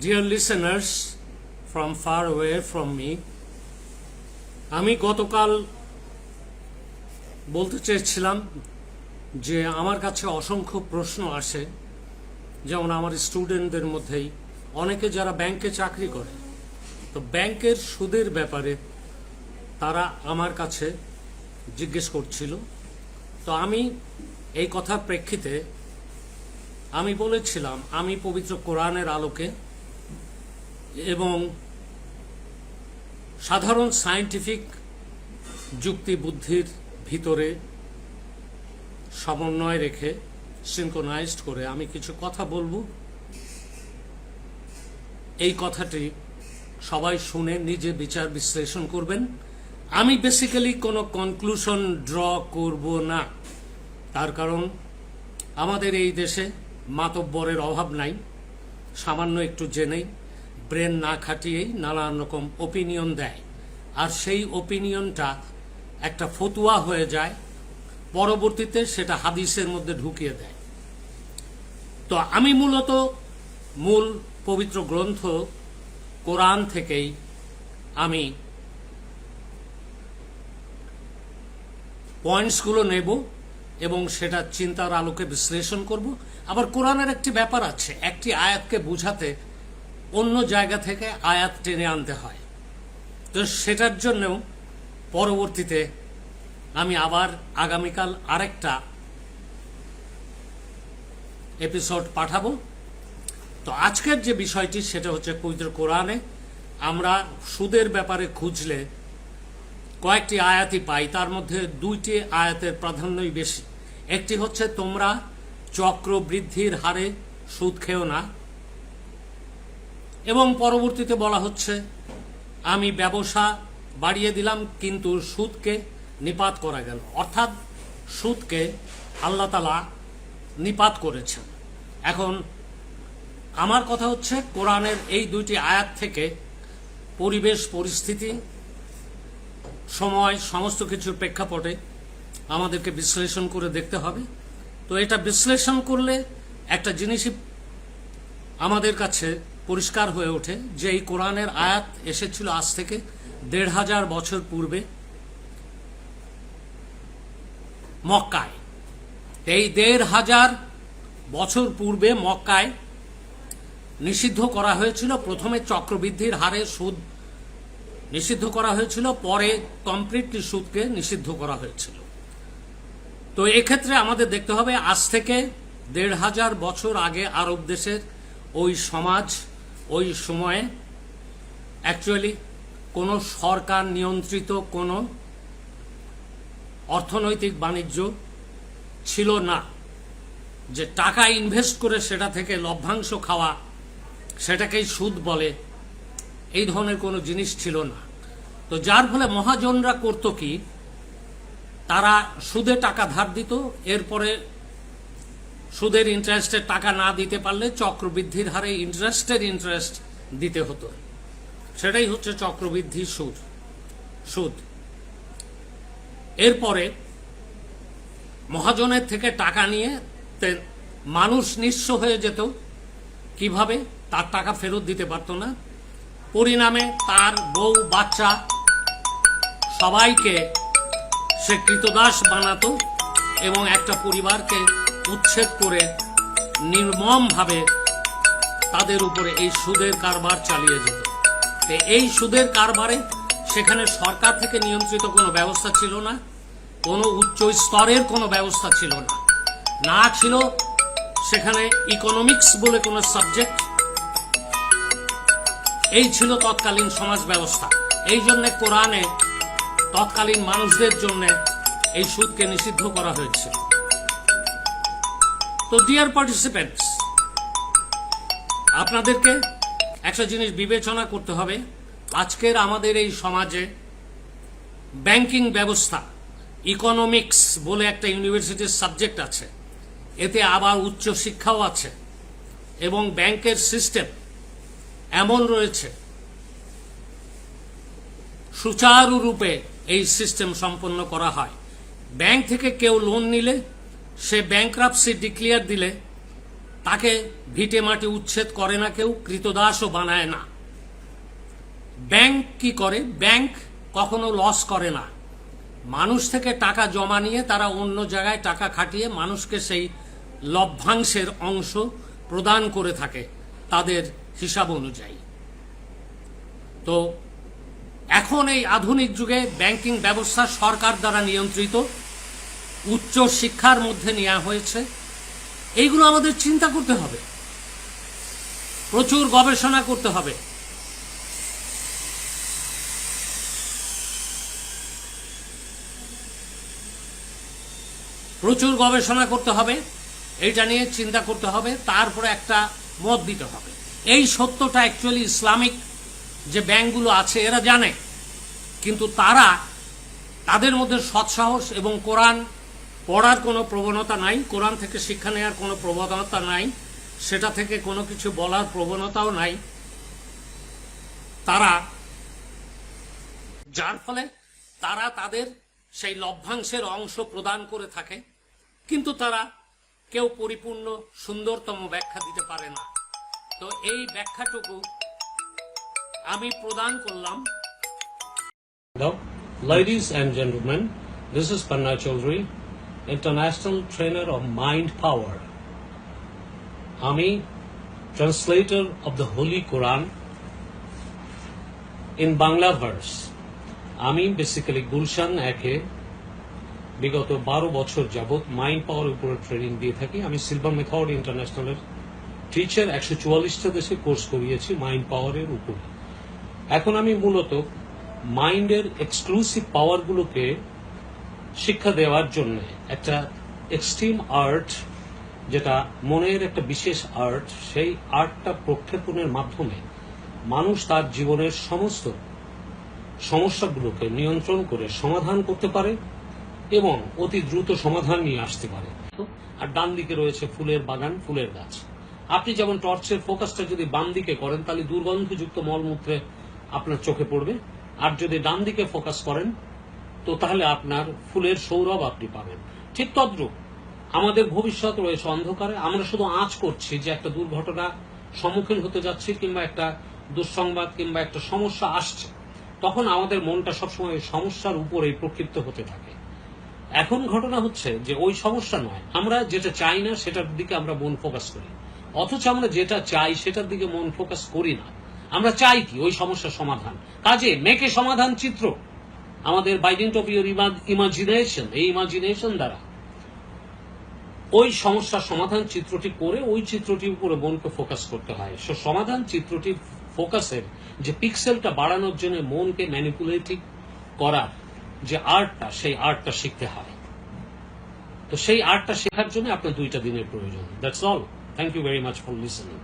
Dear listeners from far away from me, আমি গতকাল বলতে চেয়েছিলাম যে আমার কাছে অসংখ্য প্রশ্ন আসে যেমন আমার স্টুডেন্টদের মধ্যেই। অনেকে যারা ব্যাংকে চাকরি করে তো ব্যাংকের সুদের ব্যাপারে তারা আমার কাছে জিজ্ঞেস করছিল। তো আমি এই কথার প্রেক্ষিতে আমি বলেছিলাম আমি পবিত্র কোরআনের আলোকে এবং সাধারণ সায়েন্টিফিক যুক্তি বুদ্ধির ভিতরে সমন্বয় রেখে সিনক্রোনাইজড করে আমি কিছু কথা বলব। এই কথাটি সবাই শুনে নিজে বিচার বিশ্লেষণ করবেন। আমি বেসিক্যালি কোনো কনক্লুশন ড্র করব না। তার কারণ আমাদের এই দেশে মাতব্বরের অভাব নাই। সামান্য একটু জেনেই ব্রেন না খাটিয়েই নানান রকম ওপিনিয়ন দেয়। আর সেই ওপিনিয়নটা একটা ফতুয়া হয়ে যায়, পরবর্তীতে সেটা হাদিসের মধ্যে ঢুকিয়ে দেয়। তো আমি মূলত মূল পবিত্র গ্রন্থ কোরআন থেকেই আমি পয়েন্টসগুলো নেব এবং সেটা চিন্তার আলোকে বিশ্লেষণ করব। আবার কোরআনের একটি ব্যাপার আছে, একটি আয়াতকে বুঝাতে অন্য জায়গা থেকে আয়াত টেনে আনতে হয়। তো সেটার জন্যও পরবর্তীতে আমি আবার আগামীকাল আরেকটা এপিসোড পাঠাবো। তো আজকের যে বিষয়টি, সেটা হচ্ছে পবিত্র কোরআনে আমরা সুদের ব্যাপারে খুঁজলে কয়েকটি আয়াতই পাই, তার মধ্যে দুইটি আয়াতের প্রাধান্যই বেশি। একটি হচ্ছে, তোমরা চক্র বৃদ্ধির হারে সুদ খেও না এবং পরবর্তীতে বলা হচ্ছে, আমি ব্যবসা বাড়িয়ে দিলাম, কিন্তু সুদকে নিপাত করা গেল। অর্থাৎ সুদকে আল্লাহ তালা নিপাত করেছেন। এখন আমার কথা হচ্ছে, কোরআনের এই দুইটি আয়াত থেকে পরিবেশ, পরিস্থিতি, সময়, সমস্ত কিছুর প্রেক্ষাপটে আমাদেরকে বিশ্লেষণ করে দেখতে হবে। তো এটা বিশ্লেষণ করলে একটা জিনিসই আমাদের কাছে পরিষ্কার হয়ে ওঠে যে এই কোরআনের আয়াত এসেছিল আজ থেকে দেড় হাজার বছর পূর্বে মক্কায়। এই দেড় হাজার বছর পূর্বে মক্কায় নিষিদ্ধ করা হয়েছিল। প্রথমে চক্রবৃদ্ধির হারে সুদ নিষিদ্ধ করা হয়েছিল, পরে কমপ্লিটলি সুদকে নিষিদ্ধ করা হয়েছিল। তো এক্ষেত্রে আমাদের দেখতে হবে, আজ থেকে দেড় হাজার বছর আগে আরব দেশের ওই সমাজ ওই সময়ে অ্যাকচুয়ালি কোনো সরকার নিয়ন্ত্রিত কোনো অর্থনৈতিক বাণিজ্য ছিল না। যে টাকা ইনভেস্ট করে সেটা থেকে লভ্যাংশ খাওয়া সেটাকেই সুদ বলে, এই ধরনের কোনো জিনিস ছিল না। তো যার ফলে মহাজনরা করতো কি, তারা সুদে টাকা ধার দিত, এরপরে সুদের ইন্টারেস্টের টাকা না দিতে পারলে চক্রবৃদ্ধির হারে ইন্টারেস্টের ইন্টারেস্ট দিতে হতো। সেটাই হচ্ছে চক্রবৃদ্ধি সুদ। সুদ। এরপরে মহাজনের থেকে টাকা নিয়ে মানুষ নিঃস্ব হয়ে যেত। কীভাবে? তার টাকা ফেরত দিতে পারতো না। পরিণামে তার বউ, বাচ্চা সবাইকে সে কৃতদাস বানাতো এবং একটা পরিবারকে উচ্ছেদ করে নির্মমভাবে তাদের উপরে এই সুদের কারবার চালিয়ে যেত। এই সুদের কারবারে সেখানে সরকার থেকে নিয়ন্ত্রিত কোনো ব্যবস্থা ছিল না, কোনো উচ্চ স্তরের কোনো ব্যবস্থা ছিল না। না ছিল সেখানে ইকোনমিক্স বলে কোনো সাবজেক্ট এই ছিল তৎকালীন সমাজ ব্যবস্থা। এই জন্য কোরআনে তৎকালীন মানুষদের জন্য এই সুদকে নিষিদ্ধ করা হয়েছে। তো ডিয়ার পার্টিসিপেন্টস আপনাদেরকে একটা জিনিস বিবেচনা করতে হবে। আজকের আমাদের এই সমাজে ব্যাংকিং ব্যবস্থা ইকোনমিক্স বলে একটা ইউনিভার্সিটির সাবজেক্ট আছে। এতে আবার উচ্চ শিক্ষাও আছে এবং ব্যাংকের সিস্টেম এমন রয়েছে। সুচারুরূপে এই সিস্টেম সম্পন্ন করা হয়। ব্যাংক থেকে কেউ লোন নিলে সে ব্যাংক্রাপসি ডিক্লিয়ার দিলে, তাকে ভিটে মাটি উচ্ছেদ করে না কেউ, কৃতদাসও বানায় না। ব্যাংক কি করে? ব্যাংক কখনো লস করে না। মানুষ থেকে টাকা জমা নিয়ে তারা অন্য জায়গায় টাকা খাটিয়ে মানুষকে সেই লভ্যাংশের অংশ প্রদান করে থাকে তাদের হিসাব অনুযায়ী। তো এখন এই আধুনিক যুগে ব্যাংকিং ব্যবস্থা সরকার দ্বারা নিয়ন্ত্রিত। উচ্চ শিক্ষার মধ্যে নেওয়া হয়েছে। এইগুলো আমাদের চিন্তা করতে হবে। প্রচুর গবেষণা করতে হবে। প্রচুর গবেষণা করতে হবে, এইটা নিয়ে চিন্তা করতে হবে, তারপরে একটা মত দিতে হবে। এই সত্যটা অ্যাকচুয়ালি ইসলামিক যে ব্যাংকগুলো আছে, এরা জানে। কিন্তু তারা তাদের মধ্যে সৎসাহস এবং কোরআন পড়ার কোনো প্রবণতা নাই কোরআন থেকে শিক্ষা নেওয়ার কোনো প্রবণতা নাই সেটা থেকে কোনো কিছু বলার প্রবণতাও নাই। তারা যার ফলে তারা তাদের সেই লভ্যাংশের অংশ প্রদান করে থাকে কিন্তু তারা কেউ পরিপূর্ণ সুন্দরতম ব্যাখ্যা দিতে পারে না। তো এই ব্যাখ্যাটুকু আমি প্রদান করলাম। Ladies and gentlemen, this is Panna Chaudhary, International trainer of mind power আমি translator of the holy Quran in Bangla verse. আমি বেসিক্যালি গুলশান একে বিগত বারো বছর যাবৎ মাইন্ড পাওয়ার উপরে ট্রেনিং দিয়ে থাকি আমি সিলভার মেথড ইন্টারন্যাশনালের টিচার একশো চুয়াল্লিশটা দেশে কোর্স করিয়েছি মাইন্ড পাওয়ারের উপর এখন আমি মূলত মাইন্ডের এক্সক্লুসিভ পাওয়ারগুলোকে শিক্ষা দেওয়ার জন্য একটা এক্সট্রিম আর্ট যেটা মনের একটা বিশেষ আর্ট সেই আর্টটা প্রক্ষেপণের মাধ্যমে মানুষ তার জীবনের সমস্ত সমস্যাগুলোকে নিয়ন্ত্রণ করে সমাধান করতে পারে এবং অতি দ্রুত সমাধান নিয়ে আসতে পারে। আর ডান দিকে রয়েছে ফুলের বাগান, ফুলের গাছ। আপনি যেমন টর্চের ফোকাসটা যদি বাম দিকে করেন, তাহলে দুর্গন্ধযুক্ত মলমূত্রে আপনার চোখে পড়বে। আর যদি ডান দিকে ফোকাস করেন তো তাহলে আপনার ফুলের সৌরভ আপনি পাবেন। ঠিক তদ্রুপ, আমাদের ভবিষ্যৎ রয়েছে অন্ধকারে, আমরা শুধু আঁচ করছি যে একটা দুর্ঘটনা সম্মুখীন হতে যাচ্ছি কিংবা একটা দুঃসংবাদ কিংবা একটা সমস্যা আসছে। তখন আমাদের মনটা সবসময় ওই সমস্যার উপরেই প্রক্ষিপ্ত হতে থাকে। এখন ঘটনা হচ্ছে যে ওই সমস্যা নয়, আমরা যেটা চাই না সেটার দিকে আমরা মন ফোকাস করি। অথচ আমরা যেটা চাই সেটার দিকে মন ফোকাস করি না। আমরা চাই কি? ওই সমস্যার সমাধান। কাজে মেকে সমাধান চিত্র। আমাদের by dint of your imagination এই ইমাজিনেশন দ্বারা, ওই সমস্যার সমাধান চিত্রটি করে ওই চিত্রটির উপরে মনকে ফোকাস করতে হয়। সো সমাধান চিত্রটি ফোকাসের যে পিক্সেলটা বাড়ানোর জন্য মনকে ম্যানিপুলেটিভ করার যে আর্টটা সেই আর্টটা শিখতে হয়। তো সেই আর্টটা শেখার জন্য আপনার দুইটা দিনের প্রয়োজন। That's all thank you very much for listening